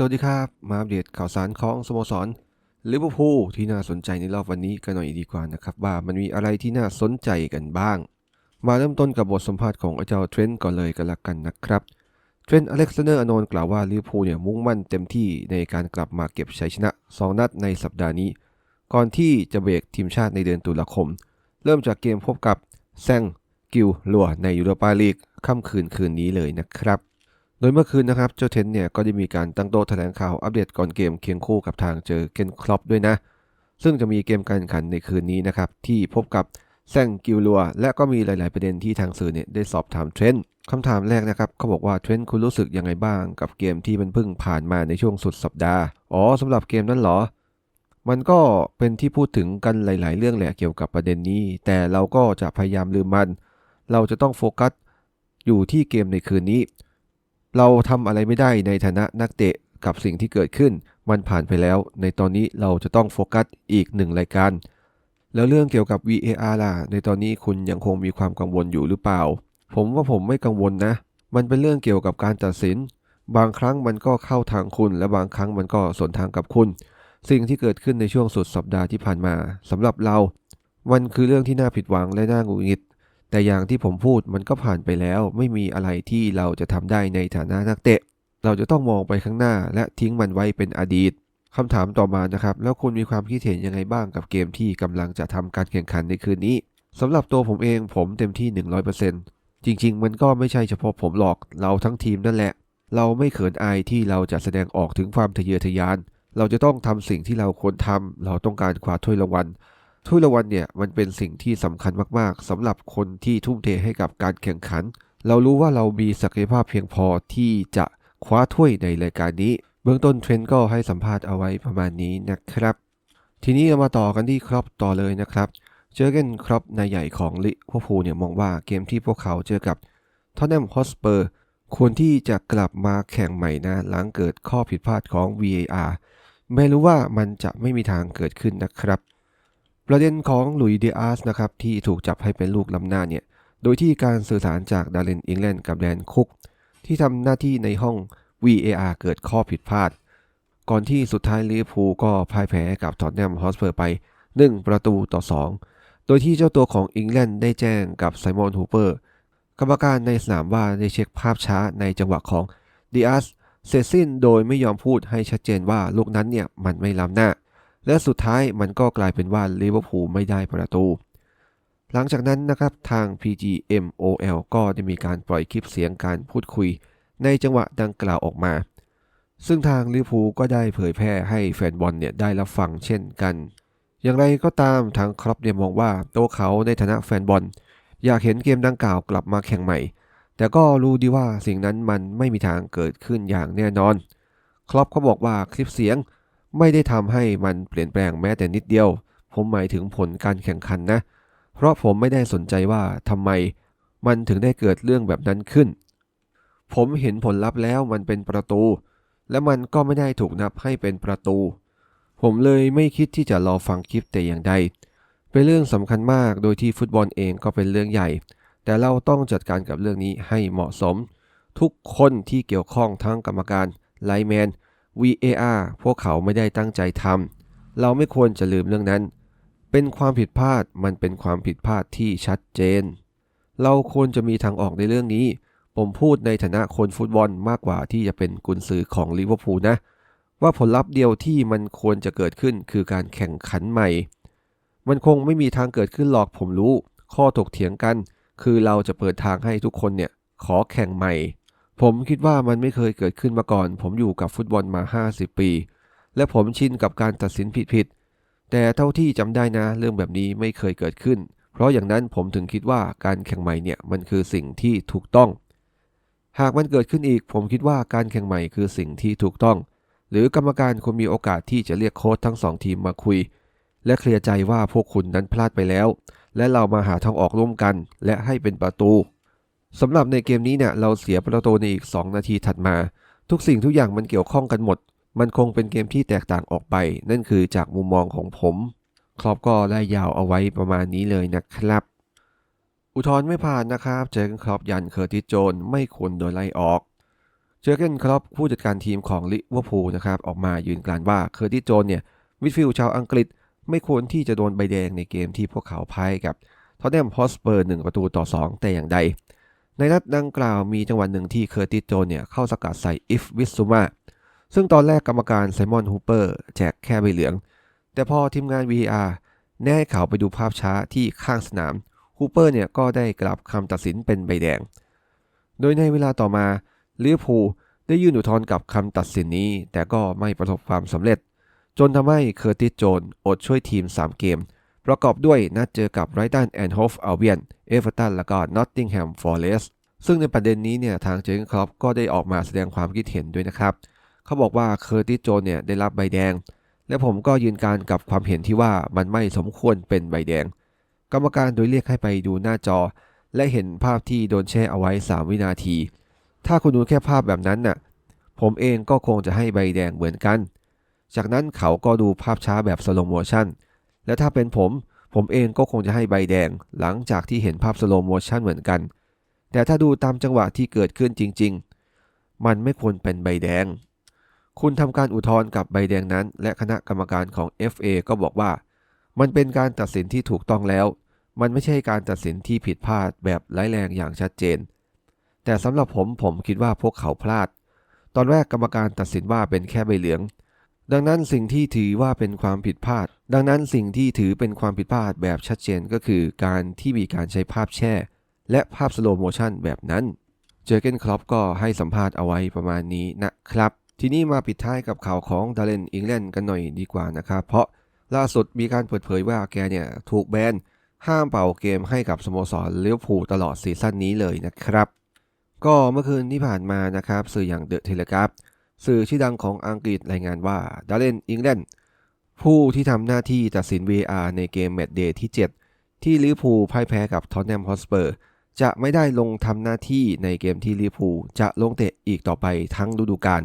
สวัสดีครับ มาอัปเดตข่าวสารของสโมสรลิเวอร์พูลที่น่าสนใจในรอบวันนี้กันหน่อยดีกว่านะครับ ว่ามันมีอะไรที่น่าสนใจกันบ้าง มาเริ่มต้นกับบทสัมภาษณ์ของอาจารย์เทรนต์ก่อนเลยกันละกันนะครับ เทรนต์อเล็กซานเดอร์อโนนกล่าวว่าลิเวอร์พูลเนี่ยมุ่งมั่นเต็มที่ในการกลับมาเก็บชัยชนะ 2 นัดในสัปดาห์นี้ ก่อนที่จะเบรกทีมชาติในเดือนตุลาคม เริ่มจากเกมพบกับแซงกิลลัวในยูโรปาลีกค่ำคืนคืนนี้เลยนะครับ โดยเมื่อคืนนะครับเจ้าเทนเนี่ยก็ได้มีการตั้งโต๊ะแถลงข่าวอัปเดตก่อนเกมเคียงคู่กับทางเจอเกนคลอปด้วยนะ ซึ่งจะมีเกมการแข่งขันในคืนนี้นะครับ ที่พบกับแซงกิลลัว และก็มีหลาย ๆ ประเด็นที่ทางสื่อเนี่ยได้สอบถามเทรนต์คำถามแรกนะครับเขาบอกว่าเทรนต์คุณรู้สึกยังไงบ้างกับเกมที่มันเพิ่งผ่านมาในช่วงสุดสัปดาห์ อ๋อสำหรับเกมนั้นเหรอ มันก็เป็นที่พูดถึงกันหลาย ๆ เรื่องแหละเกี่ยวกับประเด็นนี้ แต่เราก็จะพยายามลืมมัน เราจะต้องโฟกัสอยู่ที่เกมในคืนนี้ เราทำอะไรไม่ได้ในฐานะนักเตะกับสิ่งที่เกิดขึ้น มันผ่านไปแล้ว ในตอนนี้เราจะต้องโฟกัสอีกหนึ่งรายการ แล้วเรื่องเกี่ยวกับ VAR ล่ะ ในตอนนี้คุณยังคงมีความกังวลอยู่หรือเปล่า ผมว่าผมไม่กังวลนะ มันเป็นเรื่องเกี่ยวกับการตัดสิน บางครั้งมันก็เข้าทางคุณ และบางครั้งมันก็สวนทางกับคุณ สิ่งที่เกิดขึ้นในช่วงสุดสัปดาห์ที่ผ่านมาสำหรับเรา มันคือเรื่องที่น่าผิดหวังและน่าหงุดหงิด แต่อย่างที่ผมพูดมันก็ผ่านไปแล้ว ไม่มีอะไรที่เราจะทำได้ในฐานะนักเตะ เราจะต้องมองไปข้างหน้า และทิ้งมันไว้เป็นอดีตคำถามต่อมานะครับ แล้วคุณมีความคิดเห็นยังไงบ้างกับเกมที่กำลังจะทำการแข่งขันในคืนนี้สำหรับตัวผมเองผมเต็มที่ 100%จริง ๆ มันก็ไม่ใช่เฉพาะผมหรอกเราทั้งทีมนั่นแหละ เราไม่เขินอายที่เราจะแสดงออกถึงความทะเยอทะยาน เราจะต้องทำสิ่งที่เราควรทำเราต้องการคว้าถ้วยรางวัล ถ้วยรางวัลเนี่ยมันเป็นสิ่งที่สำคัญมากๆสำหรับคนที่ทุ่มเทให้กับการแข่งขัน เรารู้ว่าเรามีศักยภาพเพียงพอที่จะคว้าถ้วยในรายการนี้ เบื้องต้นเทรนก็ให้สัมภาษณ์เอาไว้ประมาณนี้นะครับ ทีนี้เรามาต่อกันที่ครอปต่อเลยนะครับเจอเกนครอปนายใหญ่ของลิเวอร์พูลเนี่ยมองว่าเกมที่พวกเขาเจอกับทอตแนมฮอสเปอร์ควรที่จะกลับมาแข่งใหม่นะหลังเกิดข้อผิดพลาดของ VAR ไม่รู้ว่ามันจะไม่มีทางเกิดขึ้นนะครับ ประเด็นของหลุยส์เดีอาสนะครับที่ถูกจับให้เป็นลูกล้ำหน้าเนี่ยโดยที่การสื่อสารจากดารินอิงแลนด์กับแดนคุก ที่ทำหน้าที่ในห้อง VAR เกิดข้อผิดพลาด ก่อนที่สุดท้ายลิเวอร์พูลก็พ่ายแพ้กับทอตแนมฮอสเปอร์ไป 1 ประตูต่อ 2 โดยที่เจ้าตัวของอิงแลนด์ได้แจ้งกับไซมอนฮูเปอร์กรรมการในสนามว่าได้เช็คภาพช้าในจังหวะของดิอาสเสร็จสิ้นโดยไม่ยอมพูดให้ชัดเจนว่าลูกนั้นเนี่ยมันไม่ล้ำหน้า และสุดท้ายมันก็กลายเป็นว่าลิเวอร์พูลไม่ได้ประตู หลังจากนั้นนะครับทาง PGMOL ก็ได้มีการปล่อยคลิปเสียงการพูดคุย ในจังหวะดังกล่าวออกมา ซึ่งทางลิเวอร์พูลก็ได้เผยแพร่ให้แฟนบอลเนี่ยได้รับฟังเช่นกัน อย่างไรก็ตามทางครอปเนี่ยมองว่าตัวเขาในฐานะแฟนบอล อยากเห็นเกมดังกล่าวกลับมาแข่งใหม่ แต่ก็รู้ดีว่าสิ่งนั้นมันไม่มีทางเกิดขึ้นอย่างแน่นอน ครอปเขาบอกว่าคลิปเสียง ไม่ได้ทำให้มันเปลี่ยนแปลงแม้แต่นิดเดียว ผมหมายถึงผลการแข่งขันนะ เพราะผมไม่ได้สนใจว่าทำไม มันถึงได้เกิดเรื่องแบบนั้นขึ้น ผมเห็นผลลัพธ์แล้วมันเป็นประตู และมันก็ไม่ได้ถูกนับให้เป็นประตู ผมเลยไม่คิดที่จะรอฟังคลิปแต่อย่างใด เป็นเรื่องสำคัญมากโดยที่ฟุตบอลเองก็เป็นเรื่องใหญ่ แต่เราต้องจัดการกับเรื่องนี้ให้เหมาะสม ทุกคนที่เกี่ยวข้องทั้งกรรมการไลแมน VAR พวกเขาไม่ได้ตั้งใจทำเราไม่ควรจะลืมเรื่องนั้น เป็นความผิดพลาดมันเป็นความผิดพลาดที่ชัดเจน เราควรจะมีทางออกในเรื่องนี้ ผมพูดในฐานะคนฟุตบอลมากกว่าที่จะเป็นกุนซือของลิเวอร์พูลนะ ว่าผลลัพธ์เดียวที่มันควรจะเกิดขึ้นคือการแข่งขันใหม่ มันคงไม่มีทางเกิดขึ้นหรอกผมรู้ ข้อถกเถียงกัน คือเราจะเปิดทางให้ทุกคนเนี่ยขอแข่งใหม่ ผมคิดว่ามันไม่เคยเกิดขึ้นมาก่อน ผมอยู่กับฟุตบอลมา 50 ปี และผมชินกับการตัดสินผิดๆ แต่เท่าที่จำได้นะ เรื่องแบบนี้ไม่เคยเกิดขึ้น เพราะอย่างนั้นผมถึงคิดว่าการแข่งใหม่เนี่ยมันคือสิ่งที่ถูกต้อง หากมันเกิดขึ้นอีก ผมคิดว่าการแข่งใหม่คือสิ่งที่ถูกต้อง หรือกรรมการควรมีโอกาสที่จะเรียกโค้ชทั้งสองทีมมาคุย และเคลียร์ใจว่าพวกคุณนั้นพลาดไปแล้ว และเรามาหาทางออกร่วมกัน และให้เป็นประตู สำหรับในเกมนี้เนี่ยเราเสียประตูในอีก 2 นาทีถัดมา ทุกสิ่งทุกอย่างมันเกี่ยวข้องกันหมด มันคงเป็นเกมที่แตกต่างออกไป นั่นคือจากมุมมองของผม ครอปก็ได้ยาวเอาไว้ประมาณนี้เลยนะครับ อุทธรณ์ไม่ผ่านนะครับ เจอกันครอปยันเคอร์ติโจนไม่ควรโดนไล่ออกเจอร์เกนครอปผู้จัดการทีมของลิเวอร์พูลนะครับออกมายืนกรานว่าเคอร์ติโจนเนี่ยมิดฟิลด์ชาวอังกฤษ ไม่ควรที่จะโดนใบแดงในเกมที่พวกเขาพ่ายกับทอตแนมฮอสเปอร์1ประตูต่อ 2 แต่อย่างใด ในนัดดังกล่าวมีจังหวะหนึ่งที่เคอร์ติสโจนเนี่ยเข้าสกัดใส่อิฟวิสซูมาซึ่งตอนแรกกรรมการไซมอนฮูเปอร์แจกแค่ใบเหลือง แต่พอทีมงาน VR แน่ให้เขาไปดูภาพช้าที่ข้างสนามฮูเปอร์เนี่ยก็ได้กลับคำตัดสินเป็นใบแดง โดยในเวลาต่อมาลิเวอร์พูลได้ยื่นอุทธรณ์กับคำตัดสินนี้ แต่ก็ไม่ประสบความสำเร็จ จนทำให้เคอร์ติสโจนอดช่วยทีม 3 เกม ประกอบด้วยนัดเจอกับไรตันแอนด์โฮฟอัลเบียน เอเวอร์ตันและก็นอตติงแฮมฟอร์เรสซึ่งในประเด็นนี้เนี่ยทางเจอร์เกนครอปก็ได้ออกมาแสดงความคิดเห็นด้วยนะครับ เขาบอกว่าเคอร์ติสโจนเนี่ยได้รับใบแดง และผมก็ยืนการกับความเห็นที่ว่ามันไม่สมควรเป็นใบแดง กรรมการโดยเรียกให้ไปดูหน้าจอ และเห็นภาพที่โดนแช่เอาไว้ 3 วินาที ถ้าคุณดูแค่ภาพแบบนั้นน่ะผมเองก็คงจะให้ใบแดงเหมือนกัน จากนั้นเขาก็ดูภาพช้าแบบสโลโมชัน และถ้าเป็นผม ผมเองก็คงจะให้ใบแดง หลังจากที่เห็นภาพสโลโมชันเหมือนกัน แต่ถ้าดูตามจังหวะที่เกิดขึ้นจริง ๆ มันไม่ควรเป็นใบแดง คุณทำการอุทธรณ์กับใบแดงนั้น และคณะกรรมการของ FA ก็บอกว่า มันเป็นการตัดสินที่ถูกต้องแล้ว มันไม่ใช่การตัดสินที่ผิดพลาดแบบร้ายแรงอย่างชัดเจน แต่สำหรับผมผมคิดว่าพวกเขาพลาด ตอนแรกกรรมการตัดสินว่าเป็นแค่ใบเหลือง ดังนั้นสิ่งที่ถือว่าเป็นความผิดพลาด ดังนั้นสิ่งที่ถือเป็นความผิดพลาดแบบชัดเจนก็คือการที่มีการใช้ภาพแช่ และภาพสโลโมชันแบบนั้น เจอเกนคลอปก็ให้สัมภาษณ์เอาไว้ประมาณนี้นะครับ ทีนี้มาปิดท้ายกับข่าวของดาเลนอิงแลนด์กันหน่อยดีกว่านะครับ เพราะล่าสุดมีการเปิดเผยว่าแกเนี่ยถูกแบนห้ามเป่าเกมให้กับสโมสรเลิเวอร์พูตลอดซีซั่นนี้เลยนะครับ ก็เมื่อคืนที่ผ่านมานะครับสื่ออย่างเดอะเทเลกราฟ สื่อชื่อดังของอังกฤษรายงานว่าดาเลนอิงแลนด์ผู้ที่ทำหน้าที่ตัดสิน VR ในเกมแมตช์เดย์ที่ 7 ที่ลิเวอร์พูลพ่ายแพ้กับทอตแนมฮอสเปอร์จะไม่ได้ลงทำหน้าที่ในเกมที่ลิเวอร์พูลจะลงเตะอีกต่อไปทั้งฤดูกาล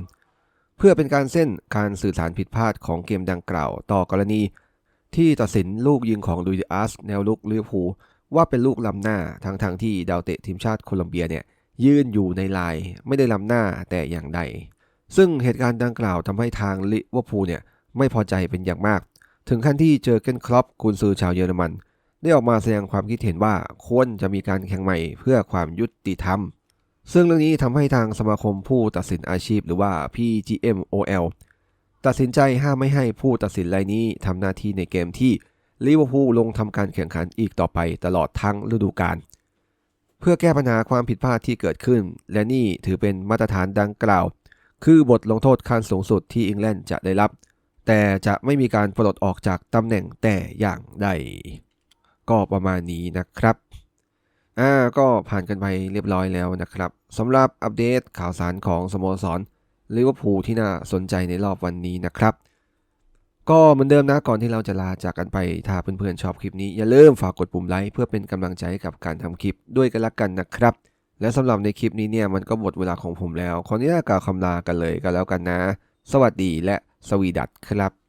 เพื่อเป็นการเส้นการสื่อสารผิดพลาดของเกมดังกล่าวต่อกรณี ที่ตัดสินลูกยิงของลุยดิอัสแนวลุกลิเวอร์พูลว่าเป็นลูกล้ำหน้าทั้งทางที่ดาวเตะทีมชาติโคลอมเบียเนี่ยยืนอยู่ในลายไม่ได้ล้ำหน้าแต่อย่างใด ซึ่งเหตุการณ์ดังกล่าวทำให้ทางลิเวอร์พูลเนี่ยไม่พอใจเป็นอย่างมาก ถึงขั้นที่เจอเกนครอปกุนซือชาวเยอรมัน ได้ออกมาแสดงความคิดเห็นว่าควรจะมีการแข่งใหม่เพื่อความยุติธรรม ซึ่งเรื่องนี้ทำให้ทางสมาคมผู้ตัดสินอาชีพหรือว่า PGMOL ตัดสินใจห้ามไม่ให้ผู้ตัดสินรายนี้ทำหน้าที่ในเกมที่ลิเวอร์พูลลงทำการแข่งขันอีกต่อไปตลอดทั้งฤดูกาลเพื่อแก้ปัญหาความผิดพลาดที่เกิดขึ้น และนี่ถือเป็นมาตรฐานดังกล่าว คือบทลงโทษขั้นสูงสุดที่อังกฤษจะได้รับ แต่จะไม่มีการปลดออกจากตำแหน่งแต่อย่างใด ก็ประมาณนี้นะครับอ่าก็ผ่านกันไปเรียบร้อยแล้วนะครับสำหรับอัปเดตข่าวสารของสโมสรลิเวอร์พูลที่น่าสนใจในรอบวันนี้นะครับ ก็เหมือนเดิมนะก่อนที่เราจะลาจากกันไป ถ้าเพื่อนๆชอบคลิปนี้อย่าลืมฝากกดปุ่มไลค์เพื่อเป็นกำลังใจให้กับการทำคลิปด้วยกันละกันนะครับ และสำหรับในคลิปนี้เนี่ยมันก็หมดเวลาของผมแล้ว ขออนุญาตกล่าวคำลากันเลยกันแล้วกันนะ สวัสดีและสวีดัตครับ